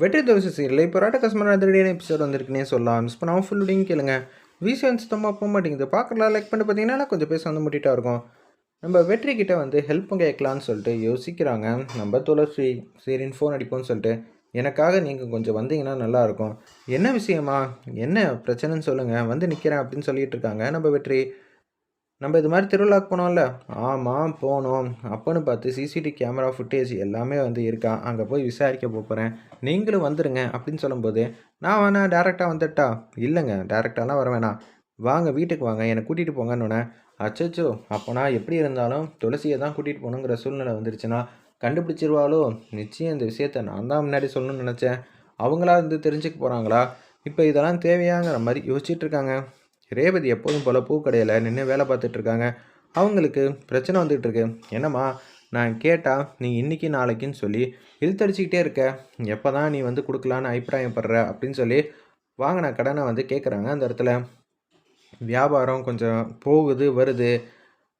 வெற்றி தோசை சீரியல். இப்போ ராட்ட கஸ்டமர் அதிரடியான எபிசோட் வந்திருக்குன்னே சொல்லலாம். மிஸ் பண்ணாமல் ஃபுல்லுடையும் கேளுங்க. வந்து சுத்தமாக போக மாட்டேங்குது. பார்க்கலாம் லைக் பண்ணி பார்த்தீங்கன்னா கொஞ்சம் பேச வந்து முட்டிட்டா இருக்கும். நம்ம வெற்றி கிட்ட வந்து ஹெல்ப் கேட்கலான்னு சொல்லிட்டு யோசிக்கிறாங்க. நம்ம துளசி சரின்னு ஃபோன் அடிப்போம்னு சொல்லிட்டு எனக்காக நீங்கள் கொஞ்சம் வந்தீங்கன்னா நல்லாயிருக்கும் என்ன விஷயமா? என்ன பிரச்சனைன்னு சொல்லுங்கள் வந்து நிற்கிறேன் அப்படின்னு சொல்லிட்டு இருக்காங்க. நம்ம வெற்றி நம்ம இது மாதிரி திருவிழாக்கு போனோம்ல? ஆமாம் போனோம். அப்போன்னு பார்த்து சிசிடிவி கேமரா ஃபுட்டேஜ் எல்லாமே வந்து இருக்கா? அங்கே போய் விசாரிக்க போகிறேன் நீங்களும் வந்துடுங்க அப்படின்னு சொல்லும்போது நான் வேணா டேரெக்டாக வந்துட்டா? இல்லைங்க டேரெக்டாலாம் வர வேணாம். வாங்க வீட்டுக்கு வாங்க. என்னை கூட்டிகிட்டு போங்கன்னு அச்சோ அப்போனா எப்படி இருந்தாலும் துளசியை தான் கூட்டிகிட்டு போகணுங்கிற சூழ்நிலை வந்துருச்சுன்னா கண்டுபிடிச்சிருவாளோ? நிச்சயம் இந்த விஷயத்த நான் தான் முன்னாடி சொல்லணும்னு நினச்சேன். அவங்களா வந்து தெரிஞ்சுக்க போகிறாங்களா இப்போ இதெல்லாம் தேவையாங்கிற மாதிரி யோசிச்சுட்டு இருக்காங்க. ரேவதி எப்போதும் போல் பூக்கடையில் நின்று வேலை பார்த்துட்ருக்காங்க அவங்களுக்கு பிரச்சனை வந்துகிட்டு இருக்கு. என்னம்மா நான் கேட்டால் நீ இன்றைக்கி நாளைக்குன்னு சொல்லி இழுத்தடிச்சிக்கிட்டே இருக்க. எப்போ தான் நீ வந்து கொடுக்கலான்னு அபிப்பிராயப்படுற அப்படின்னு சொல்லி வாங்கின கடனை வந்து கேட்குறாங்க அந்த இடத்துல. வியாபாரம் கொஞ்சம் போகுது வருது.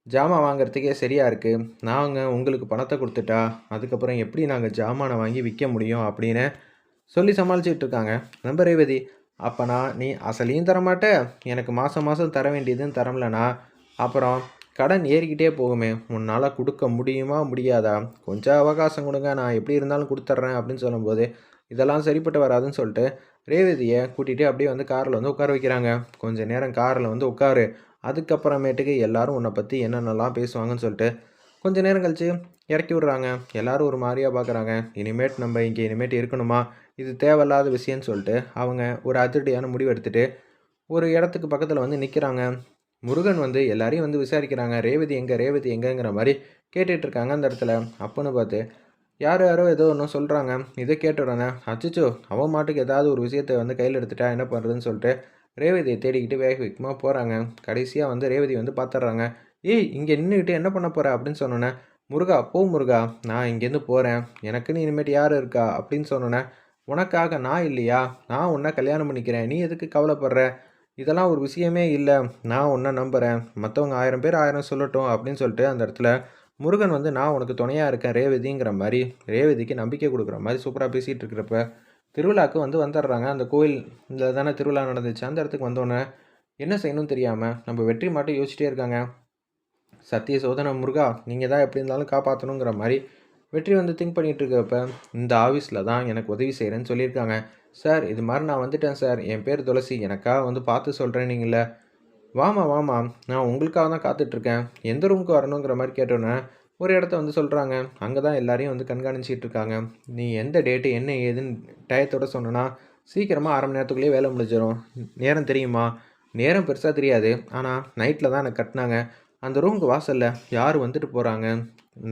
ஜாமான் வாங்குறதுக்கே சரியாக இருக்குது நாங்கள் உங்களுக்கு பணத்தை கொடுத்துட்டா அதுக்கப்புறம் எப்படி நாங்கள் ஜாமானை வாங்கி விற்க முடியும் அப்படின்னு சொல்லி சமாளிச்சுட்டு இருக்காங்க. நம்ம ரேவதி அப்போனா நீ அசலையும் தரமாட்ட? எனக்கு மாதம் மாதம் தர வேண்டியதுன்னு தரமில்லனா அப்புறம் கடன் ஏறிக்கிட்டே போகுமே. உன்னால் கொடுக்க முடியுமா முடியாதா? கொஞ்சம் அவகாசம் கொடுங்க. நான் எப்படி இருந்தாலும் கொடுத்துட்றேன் அப்படின்னு சொல்லும்போது இதெல்லாம் சரிப்பட்டு வராதுன்னு சொல்லிட்டு ரேவதியை கூட்டிகிட்டு அப்படியே வந்து காரில் வந்து உட்கார வைக்கிறாங்க. கொஞ்சம் நேரம் காரில் வந்து உட்காரு. அதுக்கப்புறமேட்டுக்கு எல்லாரும் உன்னை பற்றி என்னென்னலாம் பேசுவாங்கன்னு சொல்லிட்டு கொஞ்ச நேரம் கழித்து இறக்கி விட்றாங்க. எல்லாரும் ஒரு மாதிரியாக பார்க்குறாங்க இனிமேட் நம்ம இங்கே இனிமேட்டு இருக்கணுமா? இது தேவையில்லாத விஷயம்னு சொல்லிட்டு அவங்க ஒரு அதிரடியான முடிவு எடுத்துகிட்டு ஒரு இடத்துக்கு பக்கத்தில் வந்து நிற்கிறாங்க முருகன் வந்து எல்லாரையும் வந்து விசாரிக்கிறாங்க. ரேவதி எங்கே? ரேவதி எங்கேங்கிற மாதிரி கேட்டுட்டு இருக்காங்க அந்த இடத்துல. அப்போன்னு பார்த்து யாரோ யாரோ ஏதோ ஒன்று சொல்கிறாங்க இதை கேட்ட உடனே அச்சச்சோ அவன் மாட்டுக்கு ஏதாவது ஒரு விஷயத்தை வந்து கையில் எடுத்துட்டா என்ன பண்ணுறதுன்னு சொல்லிட்டு ரேவதியை தேடிக்கிட்டு வேக வேகமாக போகிறாங்க கடைசியாக வந்து ரேவதி வந்து பார்த்துட்றாங்க ஏய் இங்கே நின்றுக்கிட்டு என்ன பண்ண போகிற அப்படின்னு சொன்னோன்னே முருகா போ முருகா நான் இங்கேருந்து போகிறேன் எனக்குன்னு இனிமேட்டு யார் இருக்கா? அப்படின்னு சொன்னோன்னே உனக்காக நான் இல்லையா? நான் உன்னை கல்யாணம் பண்ணிக்கிறேன். நீ எதுக்கு கவலைப்படுற? இதெல்லாம் ஒரு விஷயமே இல்லை. நான் உன்னை நம்புகிறேன் மற்றவங்க ஆயிரம் பேர் ஆயிரம் சொல்லட்டும் அப்படின்னு சொல்லிட்டு அந்த இடத்துல முருகன் வந்து நான் உனக்கு துணையாக இருக்கேன் ரேவதிங்கிற மாதிரி ரேவதிக்கு நம்பிக்கை கொடுக்குற மாதிரி சூப்பராக பேசிகிட்டு இருக்கிறப்ப திருவிழாவுக்கு வந்து வந்துடுறாங்க. அந்த கோயில் இதில் தானே திருவிழா நடந்துச்சு. அந்த இடத்துக்கு வந்தோடனே என்ன செய்யணும்னு தெரியாமல் நம்ம வெற்றி மாட்டை யோசிச்சிட்டே இருக்காங்க. சத்திய சோதனை முருகா நீங்கள் தான் எப்படி இருந்தாலும் காப்பாற்றணுங்கிற மாதிரி வெற்றி வந்து திங்க் பண்ணிகிட்டு இருக்கப்ப இந்த ஆஃபீஸில் தான் எனக்கு உதவி செய்கிறேன்னு சொல்லியிருக்காங்க. சார் இது மாதிரி நான் வந்துட்டேன் சார். என் பேர் துளசி. எனக்காக வந்து பார்த்து சொல்கிறேன் நீங்கள வாமா வாமா. நான் உங்களுக்காக தான் காத்துட்ருக்கேன். எந்த ரூமுக்கு வரணுங்கிற மாதிரி கேட்டோன்னே ஒரு இடத்த வந்து சொல்கிறாங்க அங்கே தான் எல்லாரையும் வந்து கண்காணிச்சிட்டு இருக்காங்க நீ எந்த டேட்டு என்ன ஏதுன்னு டயத்தோட சொன்னனா சீக்கிரமாக அரை மணி நேரத்துக்குள்ளேயே வேலை முடிஞ்சிடும் நேரம் தெரியுமா? நேரம் பெருசாக தெரியாது. ஆனால் நைட்டில் தான் எனக்கு கட்டினாங்க. அந்த ரூமுக்கு வாசலில் யார் வந்துட்டு போகிறாங்க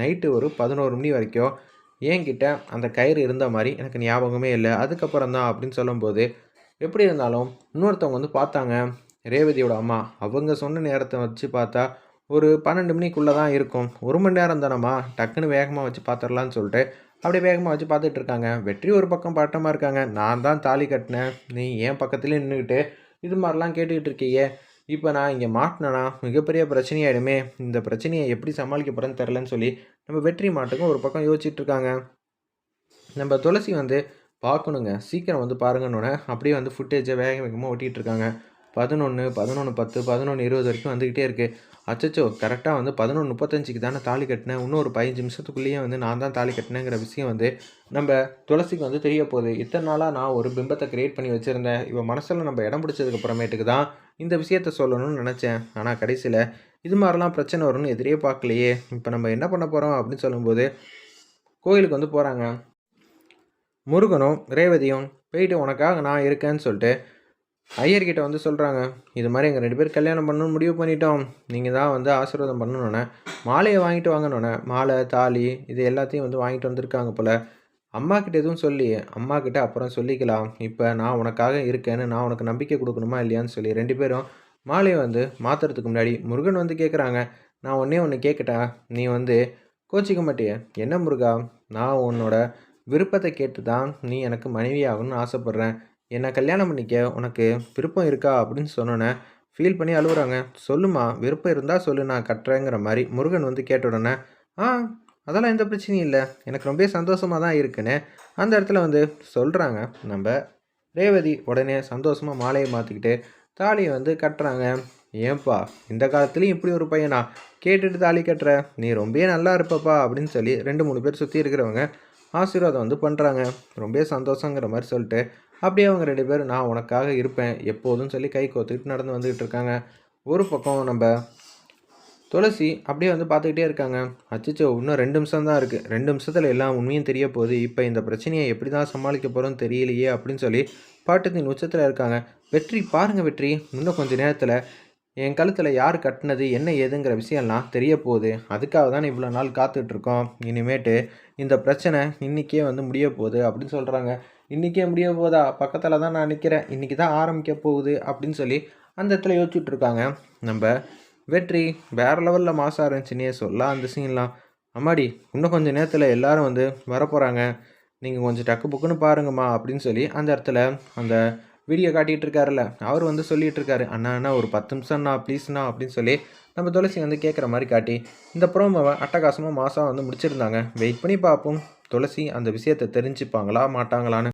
நைட்டு ஒரு பதினோரு மணி வரைக்கும் என்கிட்ட அந்த கயிறு இருந்த மாதிரி எனக்கு ஞாபகமே இல்லை. அதுக்கப்புறம் தான் அப்படின்னு சொல்லும்போது எப்படி இருந்தாலும் இன்னொருத்தவங்க வந்து பார்த்தாங்க. ரேவதியோட அம்மா அவங்க சொன்ன நேரத்தை வச்சு பார்த்தா ஒரு பன்னெண்டு மணிக்குள்ளே தான் இருக்கும். ஒரு மணி நேரம் தானம்மா? டக்குன்னு வேகமாக வச்சு பார்த்துடலான்னு சொல்லிட்டு அப்படியே வேகமாக வச்சு பார்த்துட்டு இருக்காங்க. வெற்றி ஒரு பக்கம் பாட்டமாக இருக்காங்க. நான் தான் தாலி கட்டினேன். நீ என் பக்கத்துலேயே நின்றுக்கிட்டு இது மாதிரிலாம் கேட்டுக்கிட்டு இருக்கியே. இப்போ நான் இங்கே மாட்டினேன்னா மிகப்பெரிய பிரச்சனையாயிடுமே. இந்த பிரச்சனையை எப்படி சமாளிக்க போகிறேன்னு தெரிலன்னு சொல்லி நம்ம வெற்றி மாட்டுக்கும் ஒரு பக்கம் யோசிச்சுட்ருக்காங்க நம்ம துளசி வந்து பார்க்கணுங்க. சீக்கிரம் வந்து பாருங்கன்னொன்னே அப்படியே வந்து ஃபுட்டேஜை வேக வேகமாக ஒட்டிகிட்டு இருக்காங்க. பதினொன்று பதினொன்று பத்து பதினொன்று இருபது வரைக்கும் வந்துக்கிட்டே இருக்குது அச்சச்சோ கரெக்டாக வந்து பதினொன்று முப்பத்தஞ்சுக்கு தானே தாலி கட்டினேன். இன்னும் ஒரு பதினஞ்சு நிமிஷத்துக்குள்ளேயே வந்து நான் தான் தாலி கட்டினேங்கிற விஷயம் வந்து நம்ம துளசிக்கு வந்து தெரிய போகுது. இத்தனை நாளாக நான் ஒரு பிம்பத்தை க்ரியேட் பண்ணி வச்சுருந்தேன். இவன் மனசில் நம்ம இடம் பிடிச்சதுக்கு அப்புறமேட்டுக்கு தான் இந்த விஷயத்த சொல்லணும்னு நினச்சேன். ஆனால் கடைசியில் இது மாதிரிலாம் பிரச்சனை வரும்னு எதிரே பார்க்கலையே. இப்போ நம்ம என்ன பண்ண போகிறோம் அப்படின்னு சொல்லும்போது கோயிலுக்கு வந்து போகிறாங்க முருகனும் ரேவதியும் போயிட்டு உனக்காக நான் இருக்கேன்னு சொல்லிட்டு ஐயர்கிட்ட வந்து சொல்கிறாங்க இது மாதிரி எங்கள் ரெண்டு பேர் கல்யாணம் பண்ணணும்னு முடிவு பண்ணிட்டோம். நீங்கள் தான் வந்து ஆசீர்வாதம் பண்ணணுன்னே மாலையை வாங்கிட்டு வாங்கணுன்னே மாலை தாலி இது எல்லாத்தையும் வந்து வாங்கிட்டு வந்திருக்காங்க போல். அம்மா கிட்ட எதுவும் சொல்லி அம்மா கிட்ட அப்புறம் சொல்லிக்கலாம். இப்போ நான் உனக்காக இருக்கேன்னு நான் உனக்கு நம்பிக்கை கொடுக்கணுமா இல்லையான்னு சொல்லி ரெண்டு பேரும் மாலையை வந்து மாற்றுறதுக்கு முன்னாடி முருகன் வந்து கேட்குறாங்க நான் ஒன்றே ஒன்று கேட்கட்டா நீ வந்து கோச்சிக்க மாட்டிய. என்ன முருகா நான் உன்னோட விருப்பத்தை கேட்டு தான் நீ எனக்கு மனைவி ஆகணும்னு ஆசைப்பட்றேன். என்னை கல்யாணம் பண்ணிக்க? உனக்கு விருப்பம் இருக்கா? அப்படின்னு சொன்னோன்னே ஃபீல் பண்ணி அழுகுறாங்க சொல்லுமா விருப்பம் இருந்தால் சொல்லு நான் கட்டுறேங்கிற மாதிரி முருகன் வந்து கேட்ட உடனே ஆ அதெல்லாம் எந்த பிரச்சனையும் இல்லை. எனக்கு ரொம்ப சந்தோஷமாக தான் இருக்குன்னு. அந்த இடத்துல வந்து சொல்கிறாங்க நம்ம ரேவதி உடனே சந்தோஷமாக மாலையை மாற்றிக்கிட்டு தாலியை வந்து கட்டுறாங்க. ஏன்பா இந்த காலத்துலேயும் இப்படி ஒரு பையனா? கேட்டுட்டு தாலி கட்டுற? நீ ரொம்பவே நல்லா இருப்பப்பா. அப்படின்னு சொல்லி ரெண்டு மூணு பேர் சுற்றி இருக்கிறவங்க ஆசீர்வாதம் வந்து பண்ணுறாங்க ரொம்பவே சந்தோஷங்கிற மாதிரி சொல்லிட்டு அப்படியே அவங்க ரெண்டு பேரும் நான் உனக்காக இருப்பேன் எப்போதும் சொல்லி கை கோத்துக்கிட்டு நடந்து வந்துக்கிட்டு இருக்காங்க. ஒரு பக்கம் நம்ம துளசி அப்படியே வந்து பார்த்துக்கிட்டே இருக்காங்க. அச்சிச்சோ இன்னும் ரெண்டு நிமிஷம் தான் இருக்குது ரெண்டு நிமிஷத்தில் எல்லா உண்மையும் தெரிய போகுது. இப்போ இந்த பிரச்சனையை எப்படி தான் சமாளிக்க போகிறோன்னு தெரியலையே அப்படின்னு சொல்லி பாட்டத்தின் உச்சத்தில் இருக்காங்க. வெற்றி பாருங்கள் வெற்றி. இன்னும் கொஞ்சம் நேரத்தில் என் கழுத்தில் யார் கட்டினது என்ன ஏதுங்கிற விஷயம்லாம் தெரிய போகுது அதுக்காக தான் இவ்வளோ நாள் காத்துட்ருக்கோம். இனிமேட்டு இந்த பிரச்சனை இன்றைக்கே வந்து முடிய போகுது அப்படின்னு சொல்கிறாங்க இன்றைக்கே முடிய போதா? பக்கத்தில் தான் நான் நிற்கிறேன் இன்றைக்கி தான் ஆரம்பிக்க போகுது அப்படின்னு சொல்லி அந்த இடத்துல யோசிச்சுட்ருக்காங்க. நம்ம வெற்றி வேறு லெவலில் மாசாக இருந்துச்சுன்னே சொல்லலாம் அந்த சீன்லாம் அம்மாடி இன்னும் கொஞ்சம் நேரத்தில் எல்லோரும் வந்து வரப்போகிறாங்க நீங்கள் கொஞ்சம் டக்கு புக்குன்னு பாருங்கம்மா அப்படின்னு சொல்லி அந்த இடத்துல அந்த வீடியோ காட்டிகிட்டு இருக்காருல்ல அவர் வந்து சொல்லிட்டு இருக்காரு அண்ணா அண்ணா ஒரு பத்து நிமிஷம்ண்ணா ப்ளீஸ்ண்ணா அப்படின்னு சொல்லி நம்ம துளசி வந்து கேட்குற மாதிரி காட்டி இந்த ப்ரோமோவை அட்டகாசமாக மாதம் வந்து முடிச்சிருந்தாங்க. வெயிட் பண்ணி பார்ப்போம். துளசி அந்த விஷயத்தை தெரிஞ்சுப்பாங்களா மாட்டாங்களான்னு